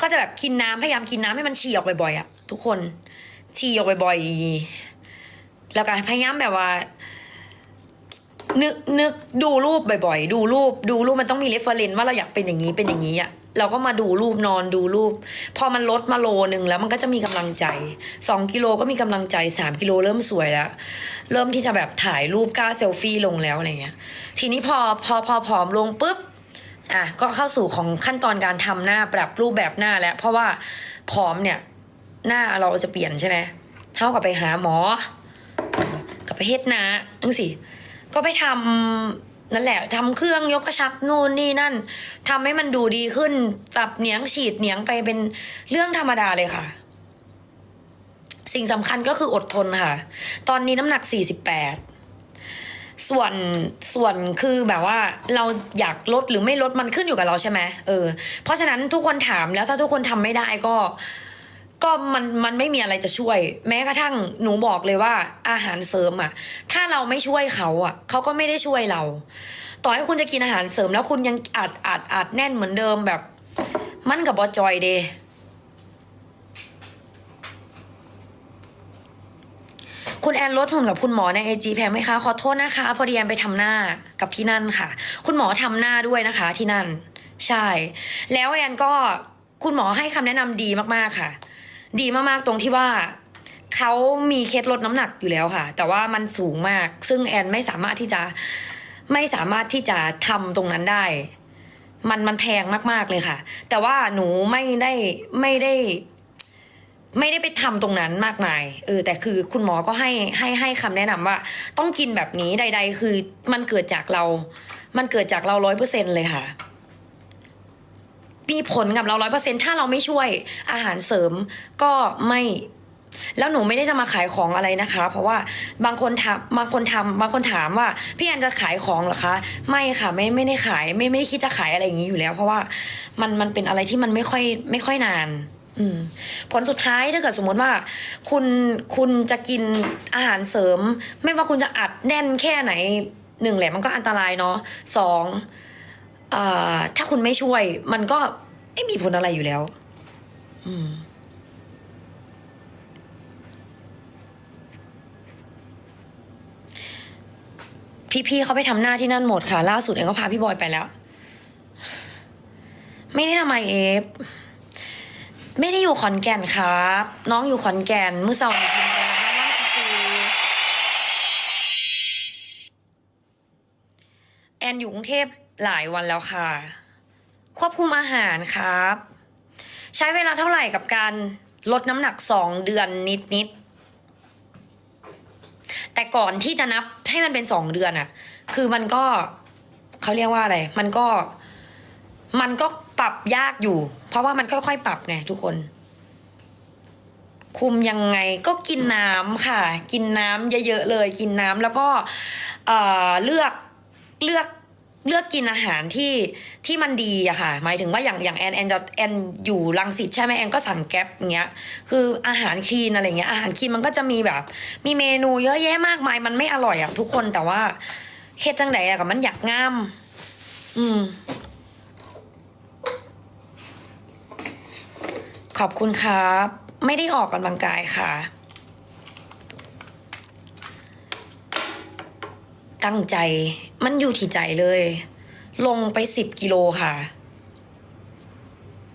ก็จะแบบกินน้ำพยายามกินน้ำให้มันฉี่ออกบ่อยๆอะทุกคนฉี่ออกบ่อยๆแล้วก็พยายามแบบว่า นึกนึกดูรูปบ่อยๆ ดูรูป ดูรูปมันต้องมีเรฟเฟอร์เรนว่าเราอยากเป็นอย่างนี้เป็นอย่างนี้อะเราก็มาดูรูปนอนดูรูป พอมันลดมาโลนึงแล้วมันก็จะมีกำลังใจสองกิโลก็มีกำลังใจสามกิโลเริ่มสวยแล้ว เริ่มที่จะแบบถ่ายรูปกล้าเซลฟี่ลงแล้วอะไรเงี้ย ทีนี้พอพอพอผอมลงปุ๊บ อะก็เข้าสู่ของขั้นตอนการทำหน้าปรับรูปแบบหน้าแล้ว เพราะว่าผอมเนี่ย หน้าเราจะเปลี่ยนใช่ไหมเท่ากับไปหาหมอ กับไปเฮ็ดหนาจังสิก็ไปทำนั่นแหละทำเครื่องยกกระชับนู่นนี่นั่นทำให้มันดูดีขึ้น ปรับเหนียงฉีดเหนียงไปเป็นเรื่องธรรมดาเลยค่ะ สิ่งสำคัญก็คืออดทนค่ะ ตอนนี้น้ำหนัก48ส่ ส่วนส่วนคือแบบว่าเราอยากลดหรือไม่ลดมันขึ้นอยู่กับเราใช่ไหมเออ เพราะฉะนั้นทุกคนถามแล้วถ้าทุกคนทำไม่ได้ก็ก็มันมันไม่มีอะไรจะช่วย แม้กระทั่งหนูบอกเลยว่า อาหารเสริมอะ ถ้าเราไม่ช่วยเขาอะเขาก็ไม่ได้ช่วยเรา ต่อให้คุณจะกินอาหารเสริมแล้วคุณยังอัดอัดอัดแน่นเหมือนเดิมแบบ มันกับบอจอยเด คุณแอนลดหุ่นกับคุณหมอในไอจีแพงไหมคะ ขอโทษนะคะ พอดีแอนไปทำหน้ากับที่นั่นค่ะ คุณหมอทำหน้าด้วยนะคะที่นั่น ใช่ แล้วแอนก็คุณหมอให้คำแนะนำดีมากๆค่ะ ดีมากๆตรงที่ว่าเขามีเคล็ดลดน้ำหนักอยู่แล้วค่ะ แต่ว่ามันสูงมาก ซึ่งแอนไม่สามารถที่จะไม่สามารถที่จะทำตรงนั้นได้ มันมันแพงมากๆเลยค่ะ แต่ว่าหนูไม่ได้ไม่ได้ ไม่ได้ไปทำตรงนั้นมากมาย เออ แต่คือคุณหมอก็ให้ให้ให้คำแนะนำว่า ต้องกินแบบนี้ใด ๆ คือมันเกิดจากเรา มันเกิดจากเราร้อยเปอร์เซ็นเลยค่ะ มีผลกับเราร้อยเปอร์เซ็นถ้าเราไม่ช่วยอาหารเสริมก็ไม่ แล้วหนูไม่ได้จะมาขายของอะไรนะคะ เพราะว่าบางคนทำบางคนทำบางคนถามว่า พี่แอนจะขายของเหรอคะ ไม่ค่ะ ไม่ไม่ได้ขาย ไม่ไม่ได้คิดจะขายอะไรอย่างนี้อยู่แล้ว เพราะว่ามันมันเป็นอะไรที่มันไม่ค่อยไม่ค่อยนาน ผลสุดท้ายถ้าเกิดสมมติว่า คุณคุณจะกินอาหารเสริม ไม่ว่าคุณจะอัดแน่นแค่ไหนหนึ่งแหละมันก็อันตรายเนาะสองเอ่อถ้าคุณไม่ช่วย มันก็ไม่มีผลอะไรอยู่แล้ว อืมพี่ๆเขาไปทำหน้าที่นั่นหมดค่ะ ล่าสุดเองก็พาพี่บอยไปแล้ว ไม่ได้ทำไมเอฟ ไม่ได้อยู่ขอนแก่นครับ น้องอยู่ขอนแก่นเมื่อเสาร์นี้กินไปแล้วบ้านว่างซีแอนอยู่กรุงเทพหลายวันแล้วค่ะ ควบคุมอาหารครับ ใช้เวลาเท่าไหร่กับการลดน้ำหนักสองเดือนนิดๆแต่ก่อนที่จะนับให้มันเป็นสองเดือนอะคือมันก็เขาเรียกว่าอะไร มันก็ มันก็ ปรับยากอยู่ เพราะว่ามันค่อยๆ ปรับไงทุกคน คุมยังไงก็กินน้ำค่ะ กินน้ำเยอะๆเลย กินน้ำแล้วก็เเลือกเลือกเลือกกินอาหารที่ที่มันดีอะค่ะ หมายถึงว่าอย่างอย่างแอนแอนจแอนอยู่รังสิตใช่ไหมแอนก็สั่งแก๊ปอย่างเงี้ย คืออาหารคลีนอะไรเงี้ยอาหารคลีนมันก็จะมีแบบ มีเมนูเยอะแยะมากมาย มันไม่อร่อยอะทุกคนแต่ว่าเฮ็ดจังไดอะกับมันอยากงาม อืม ขอบคุณครับ ไม่ได้ออกกำลังกายค่ะ ตั้งใจมันอยู่ที่ใจเลย ลงไปสิบกิโลค่ะ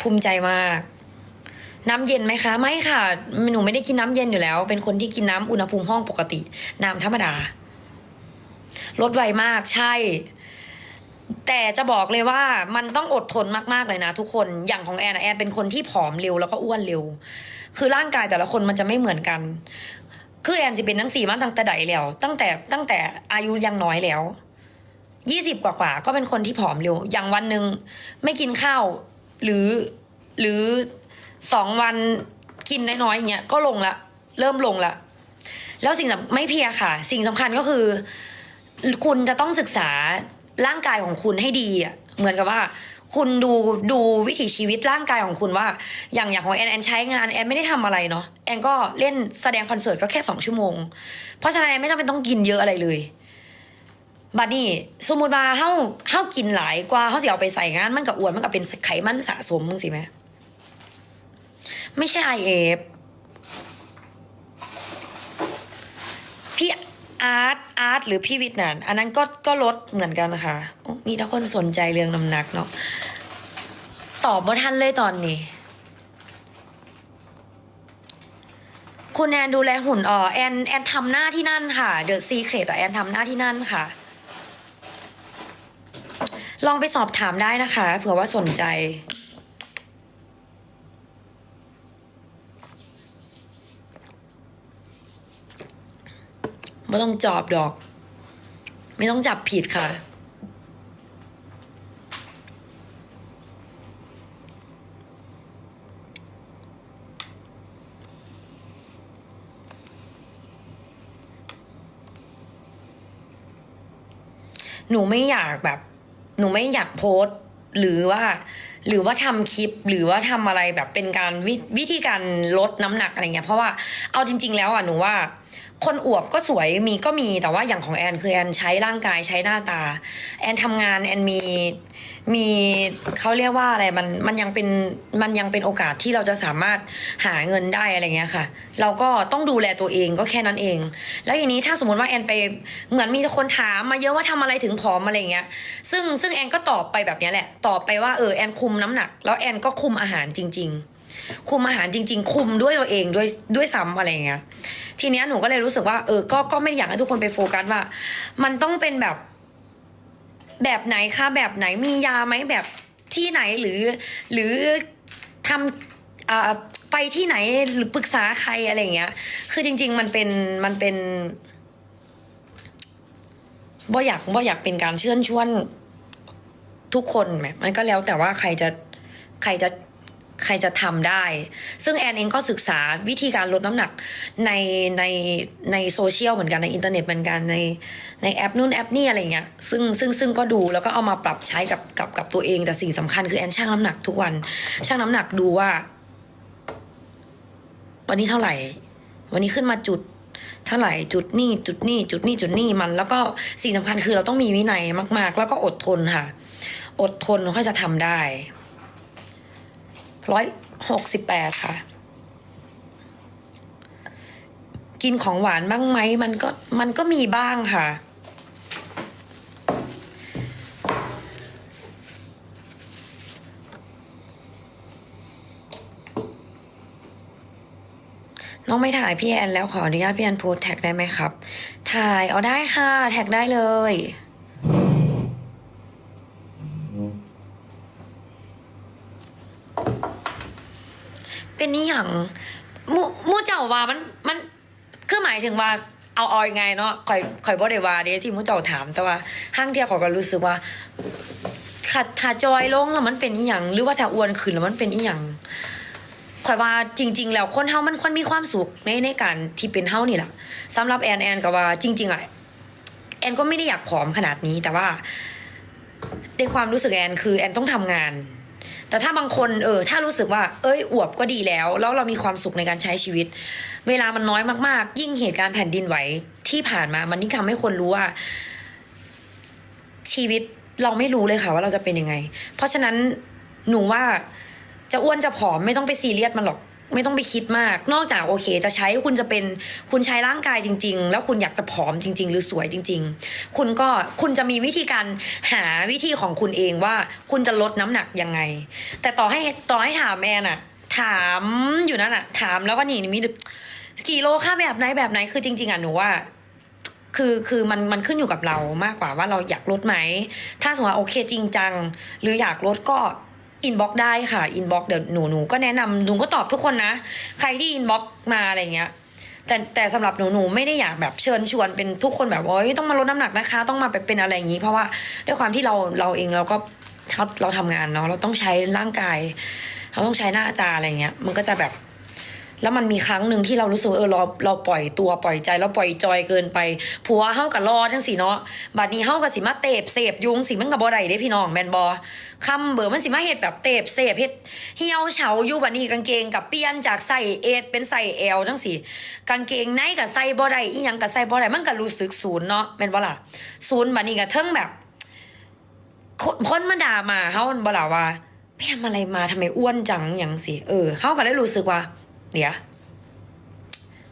ภูมิใจมาก น้ำเย็นไหมคะ ไม่ค่ะ หนูไม่ได้กินน้ำเย็นอยู่แล้ว เป็นคนที่กินน้ำอุณหภูมิห้องปกติ น้ำธรรมดา ลดไวมากใช่ แต่จะบอกเลยว่ามันต้องอดทนมากๆเลยนะทุกคนอย่างของแอนอะแอนเป็นคนที่ผอมเร็วแล้วก็อ้วนเร็ว คือร่างกายแต่ละคนมันจะไม่เหมือนกัน คือแอนจะเป็นทั้งสี่มาตั้งแต่ใดแล้ว ตั้งแต่ตั้งแต่อายุยังน้อยแล้วยี่สิบกว่าๆก็เป็นคนที่ผอมเร็ว อย่างวันหนึ่งไม่กินข้าว หรือหรือสองวันกินน้อยๆอย่างเงี้ยก็ลงละ เริ่มลงละ แล้วสิ่งสำไม่เพียค่ะ สิ่งสำคัญก็คือ คุณจะต้องศึกษา ร่างกายของคุณให้ดีอะเหมือนกับว่า คุณดูดูวิถีชีวิตร่างกายของคุณว่า อย่างอย่างของแอนแอนใช้งานแอนไม่ได้ทำอะไรเนาะแอนก็เล่นแสดงคอนเสิร์ตก็แค่สองชั่วโมง เพราะฉะนั้นแอนไม่จำเป็นต้องกินเยอะอะไรเลยบัดนี้สมมติว่าเฮาเฮากินหลายกว่าเฮาสิเอาไปใส่งานมันกับอ้วนมันกับเป็นไขมันสะสมมึงสิไหมไม่ใช่ IF พี่อาร์ต อาร์ตหรือพี่วิทย์นั่นอันนั้นก็ก็ลดเหมือนกันนะคะมีแต่คนสนใจเรื่องน้ำหนักเนาะตอบบ่ทันเลยตอนนี้ คุณแอนดูแลหุ่นอ๋อแอนแอนทำหน้าที่นั่นค่ะเดอะซีเครตแอนทำหน้าที่นั่นค่ะ ลองไปสอบถามได้นะคะ เผื่อว่าสนใจ ไม่ต้องจอบดอก ไม่ต้องจับผิดค่ะ หนูไม่อยากแบบ หนูไม่อยากโพสต์หรือว่าหรือว่าทำคลิปหรือว่าทำอะไรแบบเป็นการววิธีการลดน้ำหนักอะไรเงี้ยเพราะว่าเอาจริง ๆ แล้วอะหนูว่า คนอวบก็สวยมีก็มีแต่ว่าอย่างของแอนคือแอนใช้ร่างกายใช้หน้าตา แอนทำงานแอนมีมีเขาเรียกว่าอะไรมันมันยังเป็นมันยังเป็นโอกาสที่เราจะสามารถหาเงินได้อะไรเงี้ยค่ะ เราก็ต้องดูแลตัวเองก็แค่นั้นเอง แล้วอย่างนี้ถ้าสมมติว่าแอนไปเหมือนมีคนถามมาเยอะว่าทำอะไรถึงผอมอะไรเงี้ย ซึ่งซึ่งแอนก็ตอบไปแบบนี้แหละ ตอบไปว่าเออแอนคุมน้ำหนัก แล้วแอนก็คุมอาหารจริง ๆ คุมอาหารจริง ๆ คุมด้วยตัวเองด้วยด้วยซ้ำอะไรเงี้ย ทีเนี้ยหนูก็เลยรู้สึกว่าเออก็ก็ไม่อยากให้ทุกคนไปโฟกัสว่า มันต้องเป็นแบบ แบบไหนคะแบบไหนมียาไหมแบบที่ไหนหรือ หรือทำอ่าไปที่ไหนหรือปรึกษาใครอะไรเงี้ย คือจริง ๆ มันเป็นมันเป็นบ่อยากบ่อยากเป็นการเชื่อชวนทุกคนแหมมันก็แล้วแต่ว่าใครจะใครจะ ใครจะทำได้ ซึ่งแอนเองก็ศึกษาวิธีการลดน้ำหนักในในในโซเชียลเหมือนกันในอินเทอร์เน็ตเหมือนกันในในแอปนู่นแอปนี่อะไรเงี้ยซึ่งซึ่งซึ่งก็ดูแล้วก็เอามาปรับใช้กับกับกับตัวเองแต่สิ่งสำคัญคือแอนชั่งน้ำหนักทุกวันชั่งน้ำหนักดูว่า วันนี้เท่าไหร่ วันนี้ขึ้นมาจุดเท่าไหร่จุดนี่จุดนี่จุดนี่จุดนี่มัน แล้วก็สิ่งสำคัญคือเราต้องมีวินัยมาก ๆ แล้วก็อดทนค่ะ อดทนค่อยจะทำได้ ร้อยหกสิบแปดค่ะ กินของหวานบ้างไหมมันก็มันก็มีบ้างค่ะ น้องไม่ถ่ายพี่แอนแล้วขออนุญาตพี่แอนโพสแท็กได้ไหมครับ ถ่ายเอาได้ค่ะ แท็กได้เลย เป็นนี่อย่างมูมูเจ้าว่ามันมันคือหมายถึงว่าเอาเอยไงเนาะข่อยข่อยบ่ได้ว่าเด้ที่มูเจ้าถามแต่ว่าห้างเที่ยวขอยก็รู้สึกว่าขัดถ้าจอยลงแล้วมันเป็นอีหยังหรือว่าถ้าอ้วนขึ้นแล้วมันเป็นอีหยังข่อยว่าจริง ๆ แล้วคนเฮามันควรมีความสุขในในการที่เป็นเฮานี่แหละสำหรับแอนแอนก็ว่าจริงๆอะแอนก็ไม่ได้อยากผอมขนาดนี้แต่ว่าในความรู้สึกแอนคือแอนต้องทำงาน แต่ถ้าบางคนเออถ้ารู้สึกว่า เอ้ยอวบก็ดีแล้ว แล้วเรามีความสุขในการใช้ชีวิต เวลามันน้อยมากๆ ยิ่งเหตุการณ์แผ่นดินไหวที่ผ่านมา มันยิ่งทำให้คนรู้ว่า ชีวิตเราไม่รู้เลยค่ะ ว่าเราจะเป็นยังไง เพราะฉะนั้นหนูว่าจะอ้วนจะผอมไม่ต้องไปซีเรียสมันหรอก ไม่ต้องไปคิดมาก นอกจากโอเค จะใช้คุณจะเป็นคุณใช้ร่างกายจริง ๆ แล้วคุณอยากจะผอมจริง ๆ หรือสวยจริง ๆ คุณก็คุณจะมีวิธีการหาวิธีของคุณเองว่าคุณจะลดน้ำหนักยังไง แต่ต่อให้ต่อให้ถามแอนอะถามอยู่นั่นอะถามแล้วก็นี่มีกี่โลค่าแบบไหนแบบไหนคือจริง ๆอะหนูว่าคือคือมันมันขึ้นอยู่กับเรามากกว่าว่าเราอยากลดไหม ถ้าสมมติว่าโอเคจริงจัง หรืออยากลดก็ อินบ็อกได้ค่ะอินบ็อกเดี๋ยวหนูหนูก็แนะนำหนูก็ตอบทุกคนนะ ใครที่อินบ็อกมาอะไรเงี้ย แต่แต่สำหรับหนูหนูไม่ได้อยากแบบเชิญชวนเป็นทุกคนแบบว่าเอ้ยต้องมาลดน้ำหนักนะคะ ต้องมาไปเป็นอะไรอย่างนี้ เพราะว่าด้วยความที่เราเราเองเราก็เราเราทำงานเนาะเราต้องใช้ร่างกาย เราต้องใช้หน้าตาอะไรเงี้ย มันก็จะแบบ แล้วมันมีครั้งหนึ่งที่เรารู้สึกเออเราเราปล่อยตัวปล่อยใจเราปล่อยจอยเกินไปผัวเฮากับรอจังสิเนาะบัดนี้เฮากับสิมาเตบเสพยุงสิมันกับบ่ได้เด้พี่น้องแมนบอคำเบอร์มันสิมาเฮ็ดแบบเตบเสพเฮ็ดเหี่ยวเฉาอยู่บัดนี้กางเกงกับเปลี่ยนจากใส่เอสเป็นใส่เอลจังสิกางเกงในกับใส่บ่ได้อีหยังกับใส่บ่ได้มันก็รู้สึกศูนย์เนาะแมนบ่ล่ะศูนย์บัดนี้ก็เทิงแบบคนคนมาด่ามาเฮาบ่ล่ะว่าไปทำอะไรมาทำไมอ้วนจังอย่างสิเออเฮาก็เลยรู้สึกว่า เดี๋ยว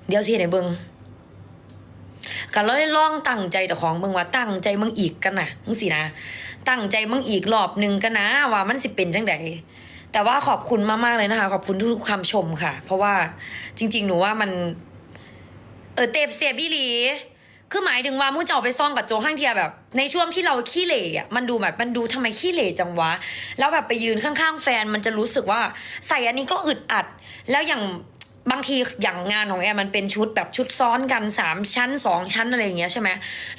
เดี๋ยวสิไหนเบิงก็เลยลองตั้งใจแต่ของเบิงว่าตั้งใจมึงอีกกันนะมึงสินะ ตั้งใจมึงอีกรอบหนึ่งกันนะว่ามันสิเป็นจังไดแต่ว่าขอบคุณมากๆเลยนะคะ ขอบคุณทุกๆคำชมค่ะ เพราะว่าจริง ๆ หนูว่ามัน เออเตบเสียบี่หลี คือหมายถึงว่ามู่เจ้าไปซ่องกับโจห้างเทียแบบ ในช่วงที่เราขี้เหร่อะมันดูแบบมันดูทำไมขี้เหร่จังวะ แล้วแบบไปยืนข้างๆ แฟนมันจะรู้สึกว่า ใส่อันนี้ก็อึดอัด แล้วอย่างบางทีอย่างงานของแอร์มันเป็นชุดแบบชุดซ้อนกันสามชั้นสองชั้นอะไรอย่างเงี้ยใช่ไหม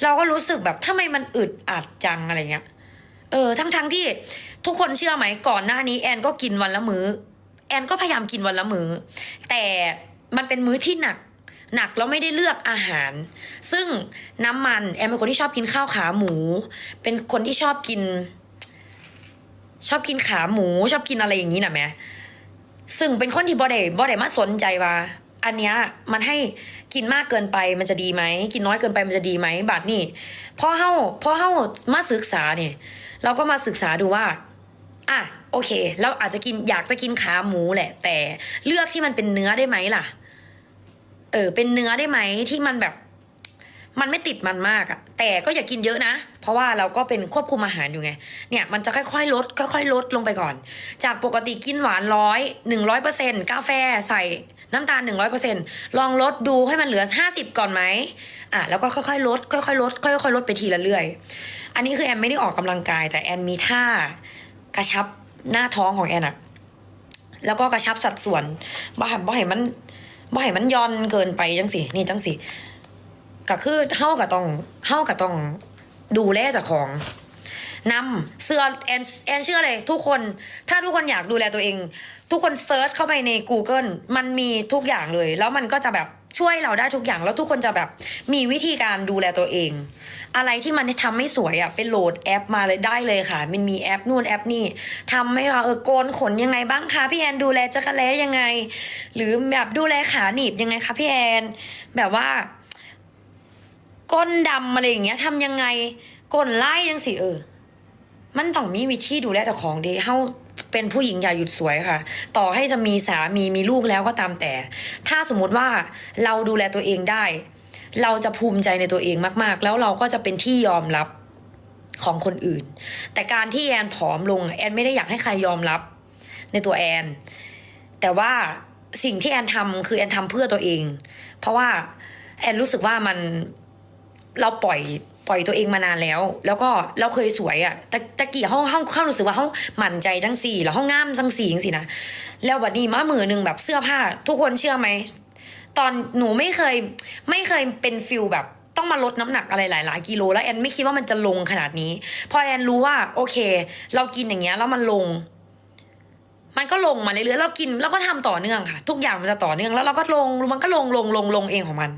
เราก็รู้สึกแบบทำไมมันอึดอัดจังอะไรเงี้ยเออทั้งทั้งๆที่ทุกคนเชื่อไหมก่อนหน้านี้แอนก็กินวันละมือ้อ แอนก็พยายามกินวันละมือ้อแต่มันเป็นมื้อที่หนัก หนักแล้วไม่ได้เลือกอาหาร ซึ่งน้ำมันแอนเป็นคนที่ชอบกินข้าวขาหมู เป็นคนที่ชอบกิน ชอบกินขาหมู ชอบกินอะไรอย่างนี้นะแม่ซึ่งเป็นคนที่บ่ได้บ่ได้มาสนใจว่า อันเนี้ยมันให้กินมากเกินไปมันจะดีไหมกินน้อยเกินไปมันจะดีไหมบาดนี่พอเฮาพอเฮามาศึกษาเนี่ยเราก็มาศึกษาดูว่าอะโอเค เราอาจจะกินอยากจะกินขาหมูแหละ แต่เลือกที่มันเป็นเนื้อได้ไหมล่ะ เออเป็นเนื้อได้ไหมที่มันแบบ มันไม่ติดมันมากอะแต่ก็อย่ากินเยอะนะ เพราะว่าเราก็เป็นควบคุมอาหารอยู่ไง เนี่ยมันจะค่อยๆลด ค่อยๆ ลดลงไปก่อน จากปกติกินหวานร้อยหนึ่งร้อยเปอร์เซ็นต์กาแฟใส่น้ำตาลหนึ่งร้อยเปอร์เซ็นต์ลองลดดูให้มันเหลือห้าสิบก่อนไหมอะแล้วก็ค่อยๆลด ค่อยๆลดค่อยๆลดไปทีละเรื่อย อันนี้คือแอนไม่ได้ออกกำลังกาย แต่แอนมีท่ากระชับหน้าท้องของแอนอะแล้วก็กระชับสัดส่วนบ่ให้บ่ให้มัน บ่ให้มันย้อนเกินไปจังสินี่จังสิก็คือเฮาก็ต้องเฮาก็ต้องดูแลเจ้าของนำเสื้อแอนแอนเชื่อเลยทุกคน ถ้าทุกคนอยากดูแลตัวเอง ทุกคนเซิร์ชเข้าไปใน Google มันมีทุกอย่างเลย แล้วมันก็จะแบบ ช่วยเราได้ทุกอย่างแล้วทุกคนจะแบบมีวิธีการดูแลตัวเอง อะไรที่มันทำไม่สวยอะไปโหลดแอปมาเลยได้เลยค่ะ มันมีแอปนู่นแอปนี่ทำให้เราเออโกนขนยังไงบ้างคะพี่แอนดูแลจักรแล้ยังไง หรือแบบดูแลขาหนีบยังไงคะพี่แอนแบบว่า ก้นดำอะไรอย่างเงี้ยทำยังไงก้นไล่ยังสิเออ มันต้องมีวิธีดูแลแต่ของดีเฮา เป็นผู้หญิงอย่าหยุดสวยค่ะ ต่อให้จะมีสามีมีลูกแล้วก็ตามแต่ ถ้าสมมติว่าเราดูแลตัวเองได้ เราจะภูมิใจในตัวเองมาก ๆ แล้วเราก็จะเป็นที่ยอมรับของคนอื่น แต่การที่แอนผอมลงแอนไม่ได้อยากให้ใครยอมรับในตัวแอน แต่ว่าสิ่งที่แอนทำคือแอนทำเพื่อตัวเอง เพราะว่าแอนรู้สึกว่ามันเราปล่อย ปล่อยตัวเองมานานแล้ว แล้วก็เราเคยสวยอะ่ะแต่ตะกี้ห้องห้องห้องรู้สึกว่าห้องหมั่นใจจังสี่แล้วห้องงามจังสี่จังสี่นะแล้ววันนี้มามือหนึ่งแบบเสื้อผ้า ทุกคนเชื่อไหมตอนหนูไม่เคยไม่เคยเป็นฟิลแบบต้องมาลดน้ำหนักอะไรหลายๆกิโล แล้วแอนไม่คิดว่ามันจะลงขนาดนี้ พอแอนรู้ว่า โอเค เรากินอย่างเงี้ยแล้วมันลง มันก็ลงมาเรื่อยๆเรากินแล้วก็ทำต่อเนื่องค่ะ ทุกอย่างมันจะต่อเนื่องแล้วเราก็ลงมันก็ลงลงลงลงเองของมัน